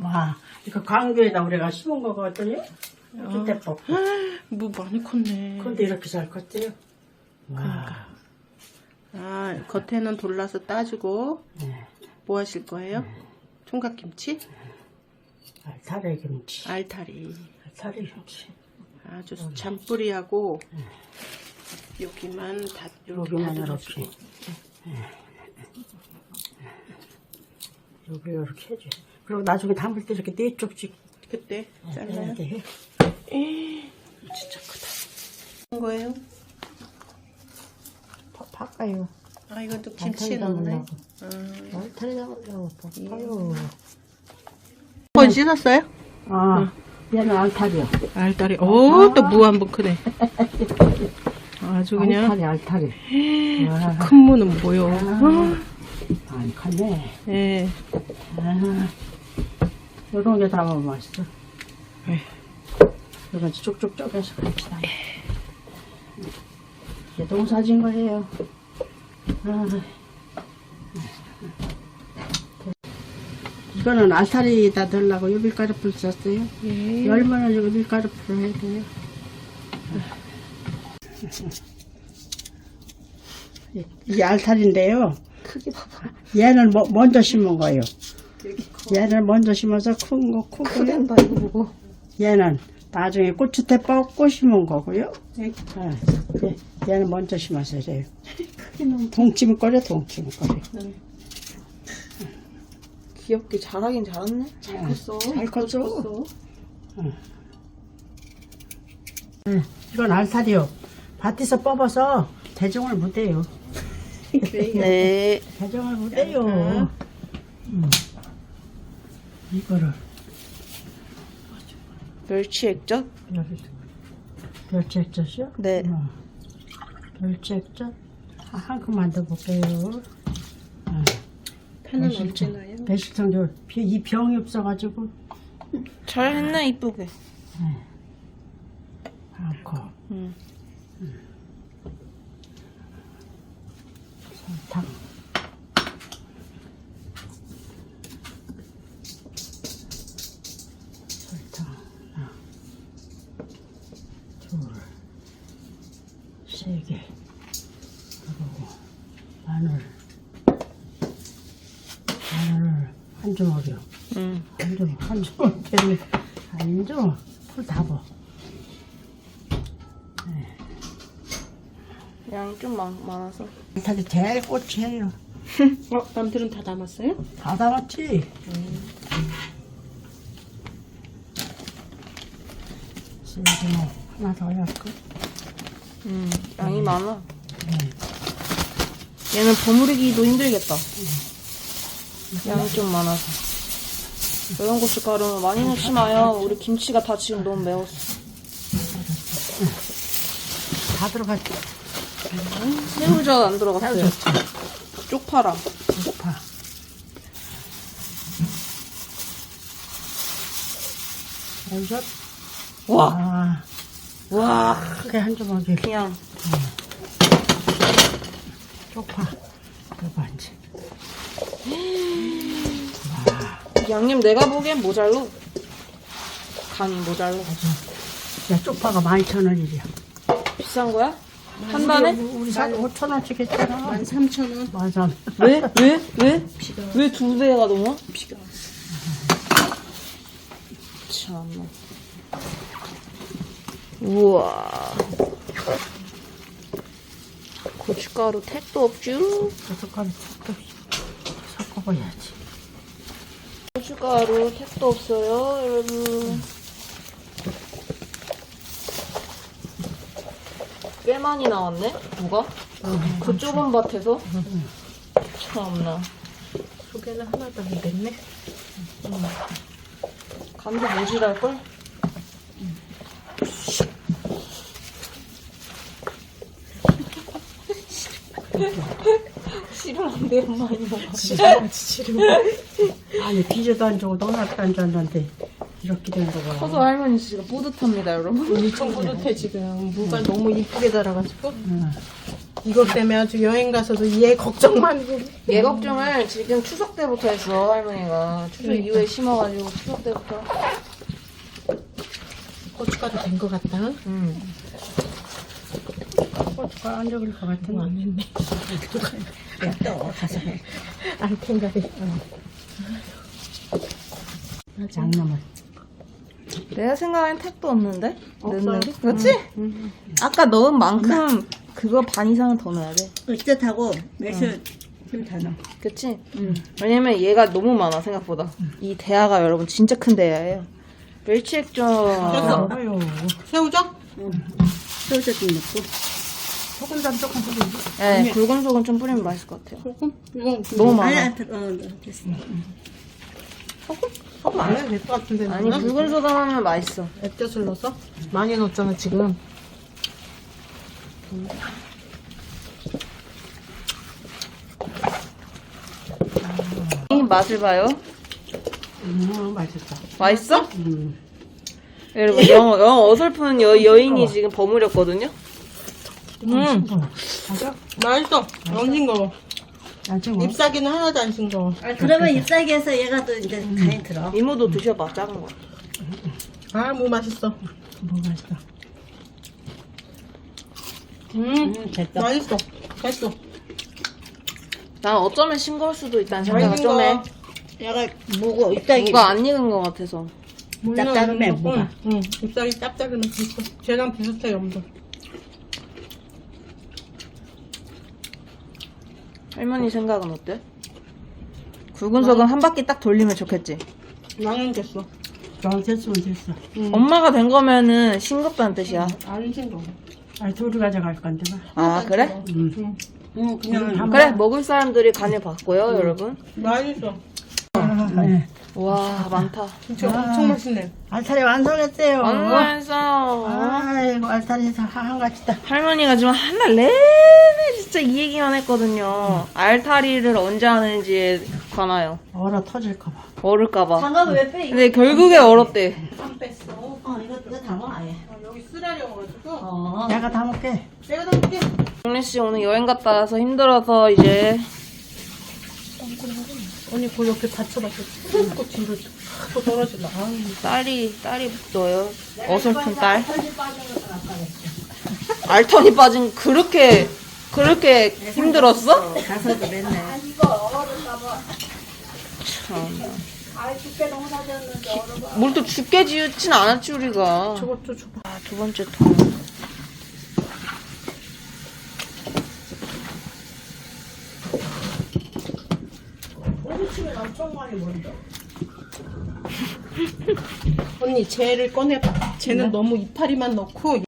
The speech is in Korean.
와, 이거 광교에다 우리가 심은 거거든요. 그때 법. 무 많이 컸네. 근데 이렇게 잘 컸대요. 와. 아, 겉에는 돌라서 따주고, 네. 뭐 하실 거예요? 총각김치? 알타리 김치. 알타리. 알타리 김치. 아주 잔뿌리하고, 여기만 다, 이렇게 여기만. 이렇게. 여기 이렇게 해줘. 그리고 나중에 담을 때 이렇게 네 쪽씩 그때 해야 잘라요. 돼. 진짜 크다. 한 거예요? 파- 파까요. 아, 이것도 알타리 김치에 넣네. 담으려고. 음. 알타리 담으려고 파까요. 번 씻었어요? 아, 얘는 알타리요. 알다리. 오, 또 무 한 번 크네. 아주 그냥 알타리, 알타리. 와, 큰 무는 뭐요? 안 컸네. 예. 아, 요런 게 담으면 맛있어. 네. 이건 쪽쪽 쪼개서 담아. 이게 농사진 거예요. 아. 이거는 알타리에다 넣으려고 유밀가루풀 썼어요. 예. 열면은 이거 밀가루풀 해야 돼요. 이- 알타리인데요. 크게 봐봐. 얘는 뭐- 먼저 심은 거예요. 얘는 먼저 심어서 큰 거 크고요. 크단다 이거 보고. 얘는 나중에 고추대 뻗고 심은 거고요. 예, 얘는 먼저 심어서 이래요. 동치미거려 동치미거려. 귀엽게 잘하긴 잘했네. 잘 컸어. 잘 컸어. 컸어. 응, 이건 알타리요. 밭에서 뽑아서 대종을 못해요. 네. 대종을 못해요. 음. 이거를 멸치 액젓? 멸치액젓이요? 네. 어. 멸치 액젓 아, 한 컵만 더 볼게요. 어. 파는 배실청. 언제 나요? 배실청 저 이 병이 없어가지고 잘 했네 이쁘게. 한 컵. 음. 설탕. 설탕 하나, 둘, 세 개. 그리고 마늘. 마늘을 한 주먹이요. 음. 한 주먹, 한 주먹, 되네. 한 주먹, 풀 다버. 양이 좀 많, 많아서. 이탈리 제일 꽃이에요. 어, 남들은 다 담았어요? 다 담았지? 지금 뭐 하나 더 할까? 음. 양이 많아. 얘는 버무리기도 힘들겠다. 양이 좀 많아서. 매운 고춧가루 많이 넣지 마요. 우리 김치가 다 지금 너무 매웠어. 다 들어갔지? 새우젓 안 들어갔어요. 쪽파랑. 파. 여기서, 와, 아, 와, 크게 한 주먹이 그냥 쪽파. 이거 이제. 양념 내가 보기엔 모자로. 간이 모자로. 야, 쪽파가 12,000원이야. 비싼 거야? 한 단에? 우리 사 5,000원씩 했잖아. 13,000원. 맞아. 왜? 왜? 왜? 왜두 배가 넘어? 비가 참나. 우와. 고춧가루 택도 없쥬? 고춧가루 섞어, 섞어봐야지. 고춧가루 택도 없어요, 여러분. 꽤 많이 나왔네, 뭐가? 그 좁은 밭에서? 참나. 속에는 하나 더 있겠네. 간도 모질할걸? 싫어한대, 많이 먹어. 아니 비저도 안 주고 농약도 안 줬는데 이렇게 된 거가. 커서 할머니 지금 뿌듯합니다, 여러분. 엄청 뿌듯해 지금 무가 너무 이쁘게 자라가지고 응. 이것 때문에 아주 여행 가서도 얘 걱정만 하고 얘 걱정을 지금 추석 때부터 했어, 할머니가. 추석 이후에 심어가지고 추석 때부터. 고춧가루 된 것 같다 음. 고춧가루 안 적을 것 같은 안 했네 또 가서 해. 안 생각해 장놈을. 내가 생각엔 택도 없는데? 없어요? 게? 그렇지? 아까 넣은 만큼 그거 반 이상은 더 넣어야 돼. 어쨌다고 매실 좀더 넣어. 그치? 왜냐면 얘가 너무 많아, 생각보다. 이 대야가 여러분 진짜 큰 대야예요. 멸치액젓. 됐어. 새우젓? 소주 좀 넣고. 소금장 조금 뿌리지 네, 굵은 속은 좀 뿌리면 맛있을 것 같아요. 소금? 이건 너무 많아. 어, 됐어. 소금 안 해도 될 것 같은데 아니, 나는? 굵은 소금 하면 맛있어. 액젓을 넣어서? 많이 넣었잖아 지금 이 맛을 봐요. 음, 맛있다. 맛있어? 음. 여러분, 영, 영 어설픈 여, 여인이 지금 버무렸거든요? 음. 맞아? 맛있어 안 싱거워 안 싱거워? 잎사귀는 하나도 안 싱거워 아, 그러면 잎사귀에서 얘가 또 이제 간이 들어. 이모도 드셔봐, 작은 거. 아무 맛있어 뭐 맛있다. 음 음, 됐다. 맛있어 됐어 난 어쩌면 싱거울 수도 있다는 생각을 좀 해. 얘가 무고 잎사귀. 뭐가 안 익은 것 같아서. 짭짤해, 응, 뭐가. 응 잎사귀 짭짤하면 됐어 쟤랑 비슷해 염도 할머니 생각은 어때? 굵은 속은 한 바퀴 딱 돌리면 좋겠지? 나는 됐어 어, 됐으면 됐어. 엄마가 된 거면은 싱겁다는 뜻이야. 안 싱거워 아, 둘이 가져갈 건데, 봐. 아, 그래? 음. 응 응, 그냥 한 그래, 먹을 사람들이 간을 봤고요, 여러분. 맛있어 번. 네. 와, 많다. 진짜 엄청 맛있네 알타리 완성했어요. 완성했어. 아이고, 알타리에서 한 가지다. 할머니가 지금 한달 내내 진짜 이 얘기만 했거든요. 알타리를 언제 하는지에 관하여. 얼어 터질까봐. 얼을까봐. 장갑을 왜 빼? 근데 결국에 얼었대. 안 뺐어 어, 이거, 이거 담아, 아예. 아, 여기 쓰라려가지고 어. 내가 다 먹게. 내가 다 먹게 정래 씨 오늘 여행 갔다 와서 힘들어서 이제 언니 그거 이렇게 받쳐봤어 툭 뒤로 또 떨어질라 아유 딸이, 딸이 넣어요. 어설픈 딸. 알턴이 빠진 그렇게, 그렇게 힘들었어? 가서도 맨날. 뭘또 죽게 지우진 않았지, 우리가. 저것도 줘봐 아, 두 번째 통. 언니 쟤를 꺼내봐 쟤는 너무 이파리만 넣고